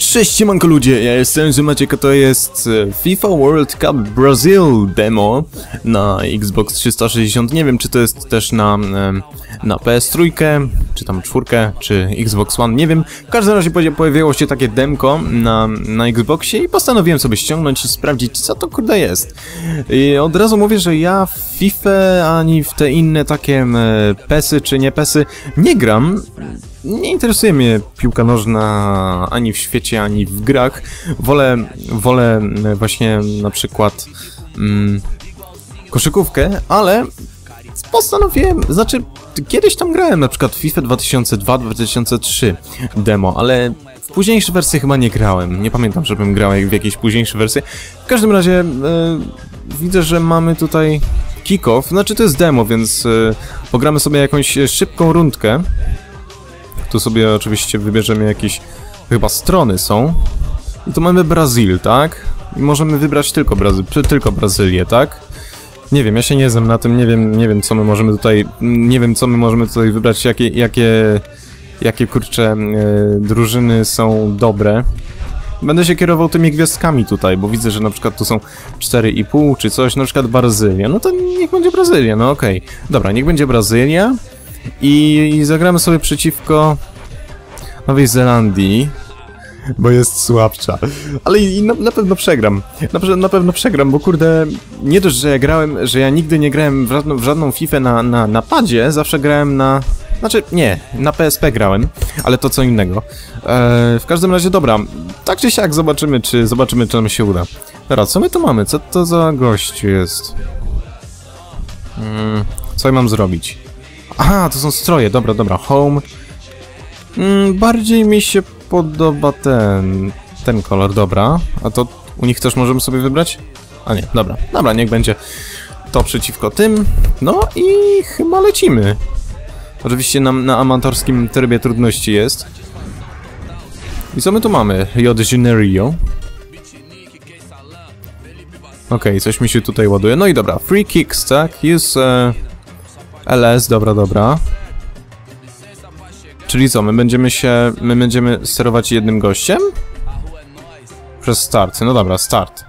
Cześć siemanko ludzie, ja jestem Maciek, a to jest e, FIFA World Cup Brazil demo na Xbox 360, nie wiem czy to jest też na, na PS3, czy tam czwórkę, czy Xbox One, nie wiem. W każdym razie pojawiło się takie demko na, na Xboxie i postanowiłem sobie ściągnąć i sprawdzić co to kurde jest. I od razu mówię, że ja w FIFA ani w te inne takie e, pesy czy nie pesy nie gram, nie interesuje mnie piłka nożna ani w świecie, ani w grach. Wolę, wolę właśnie na przykład mm, koszykówkę, ale postanowiłem, znaczy kiedyś tam grałem na przykład FIFA 2002-2003 demo, ale w późniejsze wersje chyba nie grałem. Nie pamiętam, żebym grał w jakieś późniejsze wersje. W każdym razie e, widzę, że mamy tutaj kick-off, znaczy to jest demo, więc e, pogramy sobie jakąś szybką rundkę. Tu sobie oczywiście wybierzemy jakieś chyba strony są. I tu mamy Brazil, tak? I możemy wybrać tylko, Brazy tylko Brazylię, tak? Nie wiem, ja się nie znam na tym, nie wiem, nie wiem co my możemy tutaj, nie wiem co my możemy tutaj wybrać, jakie, jakie, jakie kurcze e, drużyny są dobre. Będę się kierował tymi gwiazdkami tutaj, bo widzę, że na przykład tu są 4,5 czy coś, na przykład Brazylia. No to niech będzie Brazylia, no okej. Okay. Dobra, niech będzie Brazylia. I, zagramy sobie przeciwko Nowej Zelandii, bo jest słabsza. Ale i na, na pewno przegram. Na, na, pewno przegram, bo kurde, nie dość, że ja grałem, że ja nigdy nie grałem w żadną, w żadną FIFA na, na, na padzie, zawsze grałem na... Znaczy, nie, na PSP grałem, ale to co innego. Eee, w każdym razie, dobra, tak czy siak zobaczymy, czy zobaczymy, czy nam się uda. Dobra, co my tu mamy? Co to za gość jest? Hmm, co ja mam zrobić? Aha, to są stroje, dobra, dobra, home. Mm, bardziej mi się podoba ten, ten kolor, dobra. A to u nich też możemy sobie wybrać? A nie, dobra, dobra, niech będzie to przeciwko tym. No i chyba lecimy. Oczywiście na, na amatorskim trybie trudności jest. I co my tu mamy? Rio de Janeiro. Okej, okay, coś mi się tutaj ładuje. No i dobra, free kicks, tak? Use e, LS, dobra, dobra. Czyli co, my będziemy się... my będziemy sterować jednym gościem? Przez start. No dobra, start.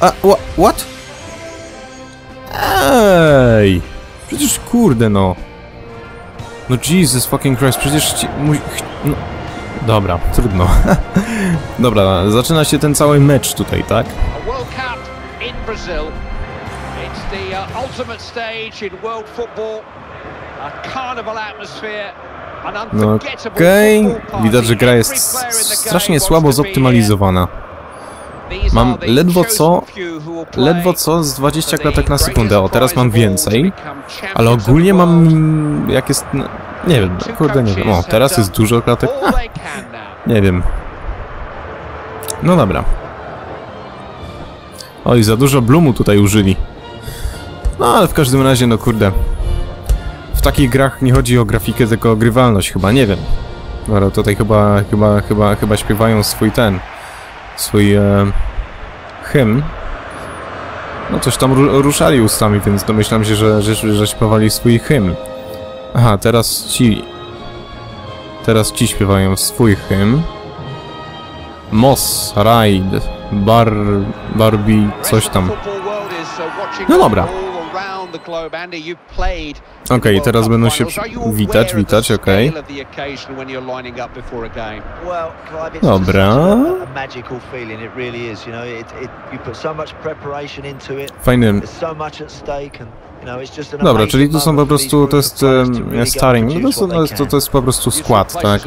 A, wha, what? Ej! Przecież kurde no. No Jesus fucking Christ, przecież ci... Mój, no. Dobra, trudno. Dobra, zaczyna się ten cały mecz tutaj, tak? The uh, ultimate stage in world football. A carnival atmosphere. No okej, okay. widać, że gra jest strasznie słabo zoptymalizowana. Mam ledwo co, ledwo co z 20 klatek na sekundę, o teraz mam więcej, ale ogólnie mam, jak jest, nie wiem, kurde nie wiem, o teraz jest dużo klatek, ha, nie wiem. No dobra. Oj, za dużo blumu tutaj użyli. No ale w każdym razie, no kurde, takich grach nie chodzi o grafikę, tylko o grywalność chyba, nie wiem. Ale tutaj chyba, chyba, chyba, chyba śpiewają swój ten, swój e, hymn. No coś tam ruszali ustami, więc domyślam się, że, że, że śpiewali swój hymn. Aha, teraz ci... Teraz ci śpiewają swój hymn. Moss, Ride, Bar... Barbie, coś tam. No dobra. Okej, okay, teraz będą się witać, witać, okej. Okay. Dobra. Fajny. Dobra, czyli tu są po prostu, to jest e, starring, no to, to, jest, to, to jest po prostu skład, tak?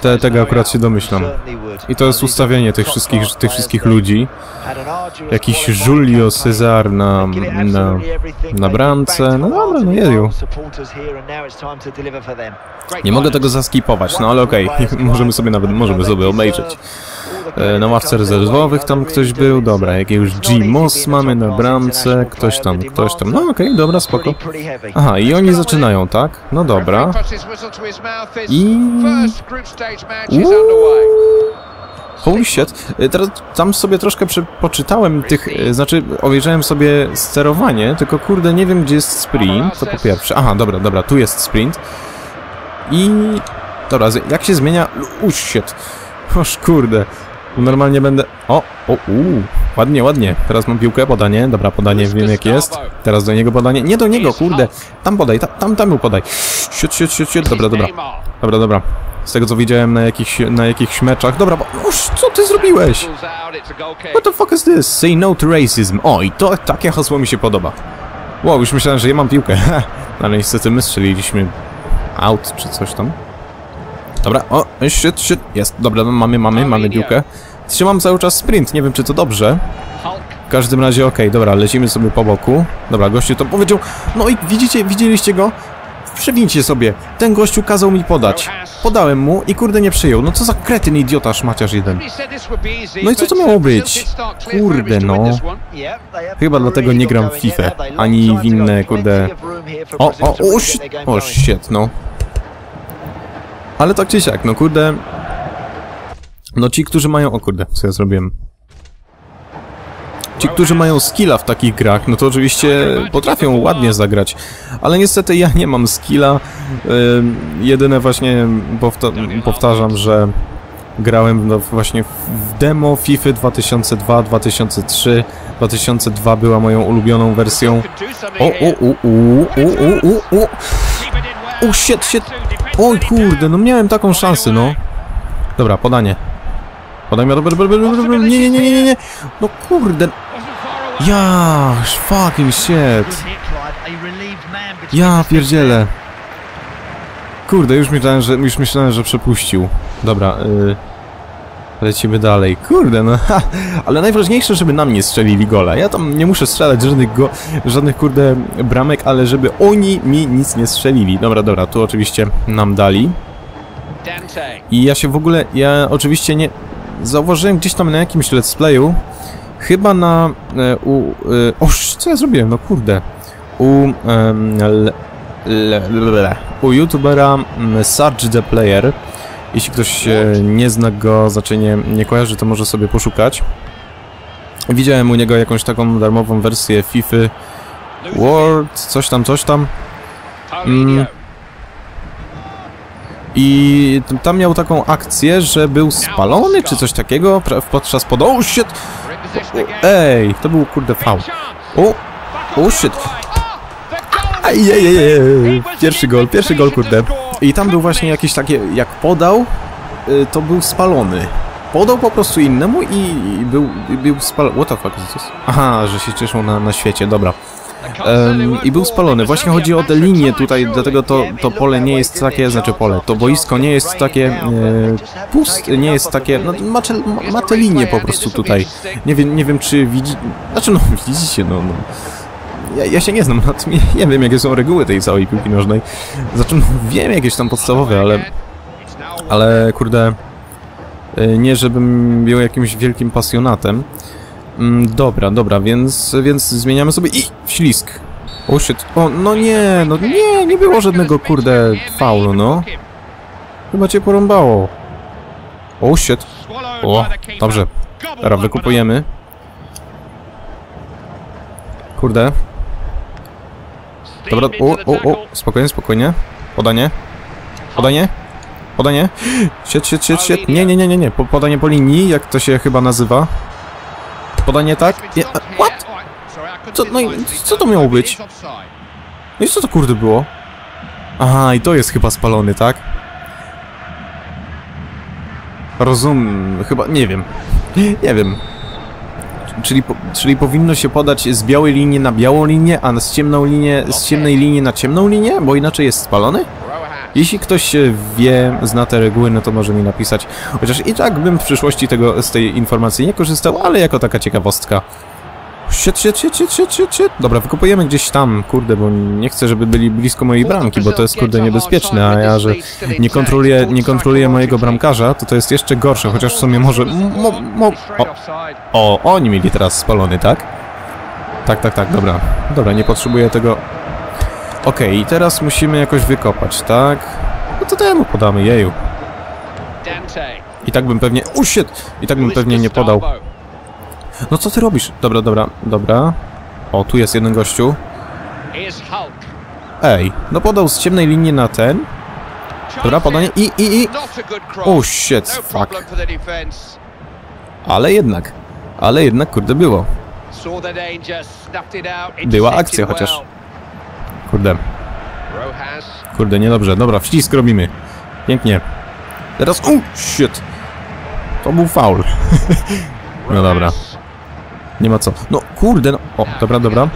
Te, tego akurat się domyślam. I to jest ustawienie tych wszystkich, tych wszystkich ludzi. Jakiś Julio Cezar na, na, na bramce, no dobra, no jeju. Nie mogę tego zaskipować, no ale okej, okay. możemy sobie nawet, możemy sobie obejrzeć. E, na ławce rezerwowych tam ktoś był, dobra, jakiegoś G Moss mamy na bramce, ktoś tam, ktoś tam, no okej, okay, dobra, spoko. Aha, i oni zaczynają, tak? No dobra. I... Holy shit. E, teraz tam sobie troszkę poczytałem tych, e, znaczy obejrzałem sobie sterowanie, tylko kurde nie wiem gdzie jest sprint, to po pierwsze. Aha, dobra, dobra, tu jest sprint. I... Dobra, jak się zmienia... Uś, shit. Oż kurde. Normalnie będę... O, o, uuu. Ładnie, ładnie. Teraz mam piłkę, podanie. Dobra, podanie wiem jak jest. Teraz do niego podanie. Nie do niego, kurde. Tam podaj, tam, tam, tam podaj. Siut, siut, siut, siut. Dobra, dobra. Dobra, dobra. Z tego co widziałem na jakichś, na jakichś meczach. Dobra, bo... Oż, co ty zrobiłeś? What the fuck is this? Say no to racism. O, i to takie hasło mi się podoba. Wow, już myślałem, że ja mam piłkę. Ale niestety my strzeliliśmy out czy coś tam. Dobra, o, shit, shit. Jest, dobra, no mamy, mamy, mamy piłkę. Trzymam cały czas sprint, nie wiem czy to dobrze. W każdym razie okej, dobra, lecimy sobie po boku. Dobra, gościu to powiedział. No i widzicie, widzieliście go? Przewincie sobie. Ten gościu kazał mi podać. Podałem mu i kurde nie przyjął. No co za kretyn, idiota, szmaciarz jeden. No i co to miało być? Kurde, no. Chyba dlatego nie gram w FIFA, ani w inne, kurde... O, o, o, shit, o, shit, no. Ale tak czy siak, no kurde... No ci, którzy mają... O kurde, co ja zrobiłem? Ci, którzy mają skilla w takich grach, no to oczywiście potrafią ładnie zagrać. Ale niestety ja nie mam skilla. Ym, jedyne właśnie powta powtarzam, że grałem no właśnie w demo FIFA 2002, 2003, 2002 była moją ulubioną wersją. O, o, o, o, o, o, o, o, o, shit, shit. Oj kurde, no miałem taką szansę, no. Dobra, podanie. Podaj mi, dobra, dobra, dobra, dobra, nie, nie, nie, nie, nie, no kurde. Ja, fucking shit. Ja pierdzielę. Kurde, już myślałem, że, już myślałem, że przepuścił. Dobra, yy, lecimy dalej. Kurde, no ha, ale najważniejsze, żeby nam nie strzelili gola. Ja tam nie muszę strzelać żadnych, go, żadnych kurde bramek, ale żeby oni mi nic nie strzelili. Dobra, dobra, tu oczywiście nam dali. I ja się w ogóle, ja oczywiście nie... Zauważyłem gdzieś tam na jakimś let's playu, chyba na... E, u... E, oż, co ja zrobiłem? No kurde. U... le, le, le, le, u youtubera mm, Sarge the Player. Jeśli ktoś nie zna go, znaczy nie, nie kojarzy, to może sobie poszukać. Widziałem u niego jakąś taką darmową wersję FIFA World, coś tam, coś tam. Mm. I tam miał taką akcję, że był spalony, czy coś takiego podczas pod... Oh shit! Ej, to był kurde fał. O, o shit! Ajajajaj. Pierwszy gol, pierwszy gol, kurde. I tam był właśnie jakieś takie, jak podał, y, to był spalony. Podał po prostu innemu i był, był spalony. What the fuck is this? Aha, że się cieszą na, na świecie, dobra. Em, I był spalony. Właśnie chodzi o te linie tutaj, dlatego to, to pole nie jest takie, znaczy pole, to boisko nie jest takie e, puste, nie jest takie, no ma, ma, linie po prostu tutaj. Nie wiem, nie wiem czy widzi, znaczy no widzicie, no, no. Ja, ja się nie znam na tym, nie wiem jakie są reguły tej całej piłki nożnej. Znaczy no, wiem jakieś tam podstawowe, ale, ale kurde, e, nie żebym był jakimś wielkim pasjonatem. Mm, dobra, dobra, więc, więc zmieniamy sobie i ślisk. O shit. O, no nie, no nie, nie było żadnego kurde faulu, no. Chyba cię porąbało. O shit. O, dobrze. Dobra, wykupujemy. Kurde. Dobra, o, o, o, spokojnie, spokojnie. Podanie. Podanie. Podanie. Shit, shit, shit, shit. Nie, nie, nie, nie, nie. Po- Podanie po linii, jak to się chyba nazywa. Podanie tak? Nie, a, what? Co, no i co to miało być? No i co to kurde było? Aha, i to jest chyba spalony, tak? Rozum... chyba... nie wiem. Nie wiem. Czyli, po, czyli powinno się podać z białej linii na białą linię, a z ciemną linię, z ciemnej linii na ciemną linię? Bo inaczej jest spalony? Jeśli ktoś wie, zna te reguły, no to może mi napisać. Chociaż i tak bym w przyszłości tego, z tej informacji nie korzystał, ale jako taka ciekawostka. Shit, shit, shit, shit, shit, shit, shit. Dobra, wykupujemy gdzieś tam, kurde, bo nie chcę, żeby byli blisko mojej bramki, bo to jest, kurde, niebezpieczne, a ja, że nie kontroluję, nie kontroluję mojego bramkarza, to to jest jeszcze gorsze, chociaż w sumie może... Mo, mo, o, o, oni mieli teraz spalony, tak? Tak, tak, tak, dobra. Dobra, nie potrzebuję tego... Okej, i teraz musimy jakoś wykopać, tak? No to temu podamy, jeju. I tak bym pewnie... Shit! I tak bym pewnie nie podał. No co ty robisz? Dobra, dobra, dobra. O, tu jest jeden gościu. Ej, no podał z ciemnej linii na ten. Dobra, podanie i, i, i... Oh shit, fuck. Ale jednak. Ale jednak, kurde, było. Była akcja chociaż. Kurde, kurde, niedobrze. Dobra, wcisk robimy. Pięknie. Teraz... Oh shit. To był faul. No dobra. Nie ma co. No, kurde, no... O, dobra, dobra.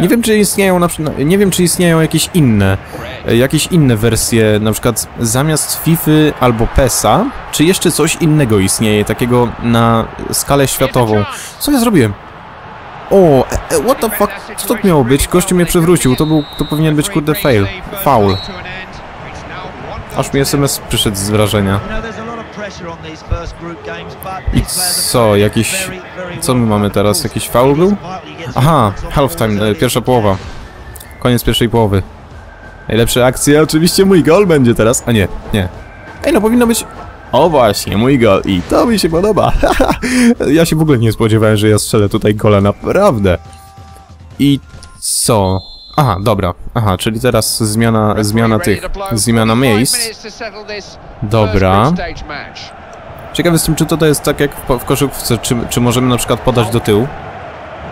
Nie wiem, czy istnieją na przykład, nie wiem, czy istnieją jakieś inne, e, jakieś inne wersje, na przykład zamiast FIFA albo PESA, czy jeszcze coś innego istnieje, takiego na skalę światową. Co ja zrobiłem? O, e, e, what the fuck? Co to miało być? Gościu mnie przewrócił, to był, to powinien być kurde fail, foul. Aż mi SMS przyszedł z wrażenia. I co, jakiś... Co my mamy teraz? Jakiś foul był? Aha, halftime, e, pierwsza połowa. Koniec pierwszej połowy. Najlepsze akcje, oczywiście mój gol będzie teraz. A nie, nie. Ej, no powinno być... O właśnie, mój gol i to mi się podoba. ja się w ogóle nie spodziewałem, że ja strzelę tutaj gola, naprawdę. I co? Aha, dobra. Aha, czyli teraz zmiana, zmiana tych, zmiana miejsc. Dobra. Ciekawy jestem, czy to, jest tak jak w, w koszykówce, czy, czy możemy na przykład podać do tyłu.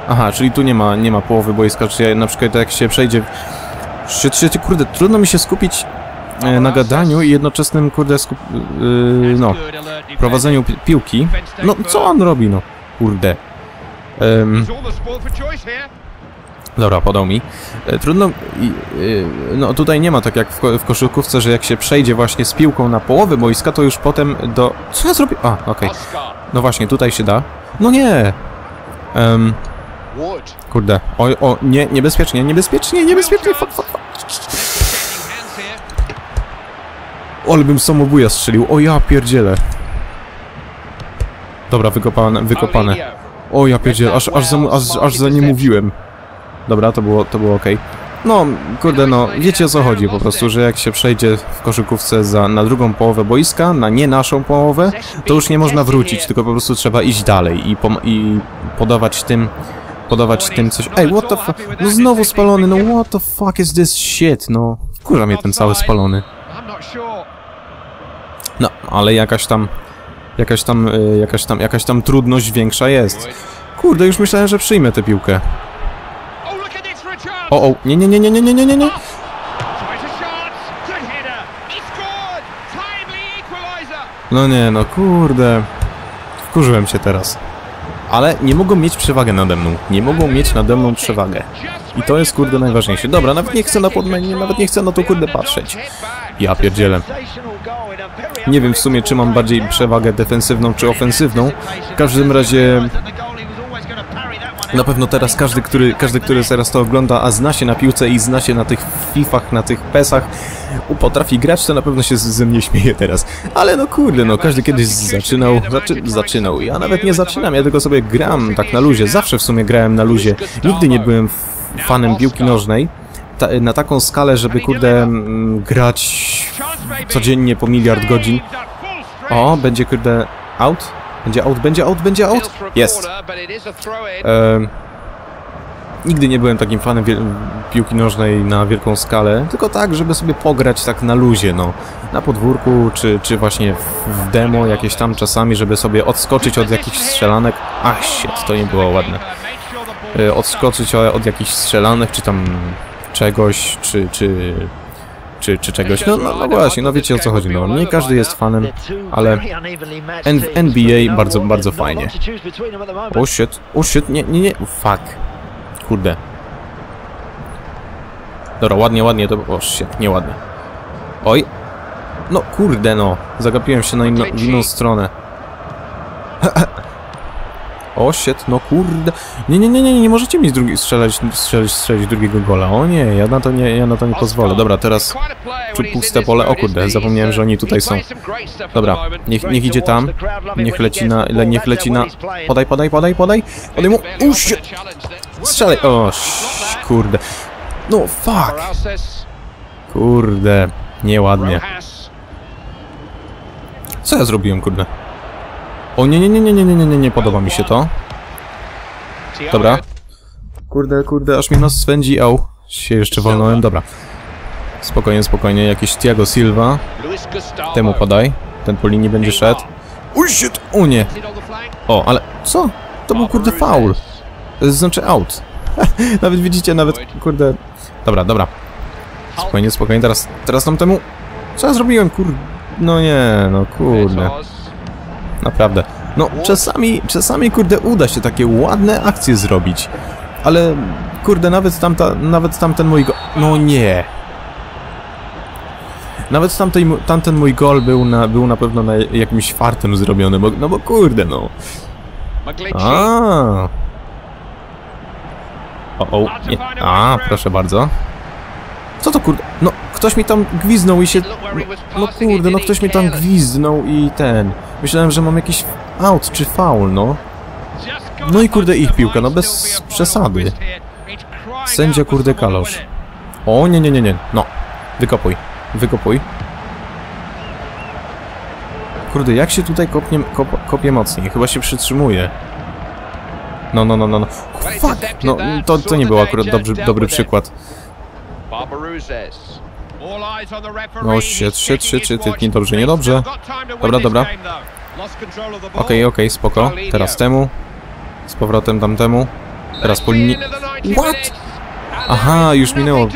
Aha, czyli tu nie ma, nie ma połowy boiska, czy ja na przykład jak się przejdzie... Shit, kurde, trudno mi się skupić e, na gadaniu i jednoczesnym, kurde, skup... Yy, no, prowadzeniu pi piłki. No, co on robi, no? Kurde. Um, Dobra, podał mi. E, trudno... Y, no tutaj nie ma tak jak w, ko w koszykówce, że jak się przejdzie właśnie z piłką na połowę boiska, to już potem do... Co ja zrobię? A, okej. Okay. No właśnie, tutaj się da. No nie! Um, kurde. O, o, nie, niebezpiecznie, niebezpiecznie, niebezpiecznie, fuck, fuck, fuck. Bym samobuja strzelił. O ja pierdzielę. Dobra, wykopane, wykopane. O ja pierdzielę, aż, aż, za, aż, aż za nie mówiłem. Dobra, to było, to było ok. No, kurde, no, wiecie o co chodzi po prostu, że jak się przejdzie w koszykówce za, na drugą połowę boiska, na nie naszą połowę, to już nie można wrócić, tylko po prostu trzeba iść dalej i, i podawać tym, podawać tym coś... Ej, what the fuck? No znowu spalony, no what the fuck is this shit, no. Kurwa mnie ten cały spalony. No, ale jakaś tam, jakaś tam, y, jakaś tam, jakaś tam trudność większa jest. Kurde, już myślałem, że przyjmę tę piłkę. O, o, nie, nie, nie, nie, nie, nie, nie, nie, nie. No nie, no kurde. Wkurzyłem się teraz. Ale nie mogą mieć przewagę nade mną. Nie mogą mieć nade mną przewagę. I to jest kurde najważniejsze. Dobra, nawet nie chcę na podmenie, nawet nie chcę na to kurde patrzeć. Ja pierdzielę. Nie wiem w sumie, czy mam bardziej przewagę defensywną, czy ofensywną. W każdym razie na pewno teraz każdy, który, każdy, który teraz to ogląda, a zna się na piłce i zna się na tych fifach, na tych pesach, potrafi grać, to na pewno się ze mnie śmieje teraz. Ale no kurde, no każdy kiedyś zaczynał, zaczy, zaczynał. Ja nawet nie zaczynam, ja tylko sobie gram tak na luzie. Zawsze w sumie grałem na luzie. Nigdy nie byłem fanem piłki nożnej. Ta, na taką skalę, żeby kurde m, grać codziennie po miliard godzin. O, będzie kurde out? Będzie out, będzie out, będzie out? Jest. Ehm, nigdy nie byłem takim fanem piłki nożnej na wielką skalę, tylko tak, żeby sobie pograć tak na luzie, no. Na podwórku, czy, czy właśnie w demo jakieś tam czasami, żeby sobie odskoczyć od jakichś strzelanek. Ach, shit, to nie było ładne. E, odskoczyć od jakichś strzelanek, czy tam czegoś, czy, czy czy, czy czegoś. No, no, no właśnie, no wiecie o co chodzi. No, nie każdy jest fanem, ale NBA bardzo, bardzo fajnie. Oh shit, oh shit, nie, nie, nie, fuck. Kurde. Dobra, ładnie, ładnie, to... Oh shit, nieładnie. Oj. No kurde no, zagapiłem się na inno, w inną stronę. O, shit, no kurde. Nie, nie, nie, nie, nie możecie mi drugi strzelać, strzelić, strzelić drugiego gola. O nie, ja na to nie, ja na to nie pozwolę. Dobra, teraz puste pole. O kurde, zapomniałem, że oni tutaj są. Dobra, niech, niech idzie tam. Niech leci na, le, niech leci na... Podaj, podaj, podaj, podaj. Podaj mu... Uś! Strzelaj! O, kurde. No, fuck! Kurde, nieładnie. Co ja zrobiłem, kurde? O nie, nie, nie, nie, nie, nie, nie, nie podoba mi się to. Dobra. Kurde, kurde, aż mi nos swędzi, au. Się jeszcze wolnąłem, dobra. Spokojnie, spokojnie, jakiś Thiago Silva. Temu podaj. Ten po linii będzie szedł. Uj, shit! O nie! O, ale co? To był kurde faul. Znaczy out. nawet widzicie, nawet kurde... Dobra, dobra. Spokojnie, spokojnie, teraz, teraz tam temu... Co ja zrobiłem, kur... No nie, no kurde. Naprawdę. No, czasami, czasami, kurde, uda się takie ładne akcje zrobić. Ale, kurde, nawet tamta, nawet tamten mój go... No nie. Nawet tamtej, tamten mój gol był na, był na pewno na jakimś fartem zrobiony, bo, no bo kurde, no. A. O, o, nie. A, proszę bardzo. Co to kurde? No, ktoś mi tam gwiznął i się... No, kurde, no ktoś mi tam gwiznął i ten... Myślałem, że mam jakiś out czy foul, no. No i kurde ich piłka, no bez przesady. Sędzia kurde kalosz. O, nie, nie, nie, nie. No, wykopuj. Wykopuj. Kurde, jak się tutaj kopnie, kop, kopie mocniej? Chyba się przytrzymuje. No, no, no, no, no. Fuck! No, to, to nie był akurat dobry, dobry przykład. No shit, shit, shit, shit, niedobrze, niedobrze. Dobra, dobra. Okej, okej, spoko. Teraz temu. Z powrotem tamtemu. Teraz po linii... What? Aha, już minęło...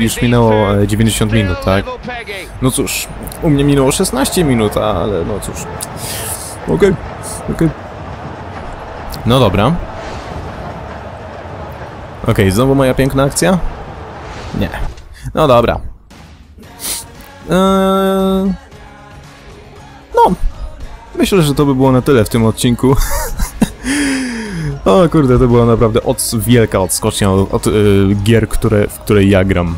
Już minęło e, 90 minut, tak? No cóż, u mnie minęło 16 minut, ale no cóż. Okej, okej. No dobra. Okej, znowu moja piękna akcja? Nie. No dobra. Eee... No. Myślę, że to by było na tyle w tym odcinku. o kurde, to była naprawdę od, wielka odskocznia od, od yy, gier, które, w której ja gram.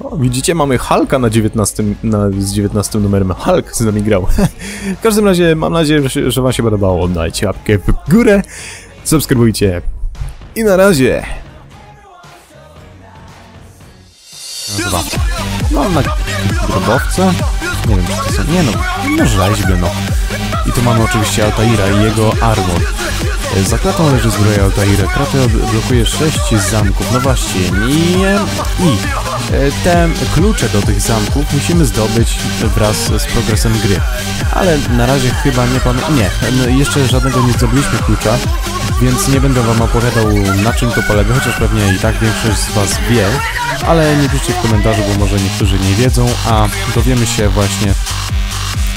O, widzicie, mamy Hulka na 19, na, z 19 numerem. Hulk z nami grał. w każdym razie, mam nadzieję, że, że wam się podobało. Dajcie łapkę w górę, subskrybujcie. I na razie. Dwa. Mam na grobowce. Nie wiem, czy to są... Nie no, no rzeźby, no. I tu mamy oczywiście Altaira i jego armor. Za klatą leży zbroja Altaira. Kratę blokuje 6 zamków. No właśnie, nie... I e, te klucze do tych zamków musimy zdobyć wraz z progresem gry. Ale na razie chyba nie pamiętam... Nie, no, jeszcze żadnego nie zdobyliśmy klucza, więc nie będę wam opowiadał na czym to polega, chociaż pewnie i tak większość z was wie, ale nie piszcie w komentarzu, bo może niektórzy nie wiedzą, a dowiemy się właśnie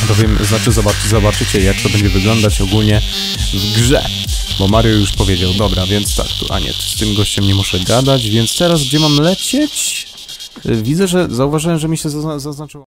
dowiemy, znaczy zobaczy, zobaczycie jak to będzie wyglądać ogólnie w grze. Bo Mario już powiedział, dobra, więc tak, tu, a nie, z tym gościem nie muszę gadać, więc teraz gdzie mam lecieć? Y, Widzę, że zauważyłem, że mi się zazna- zaznaczyło.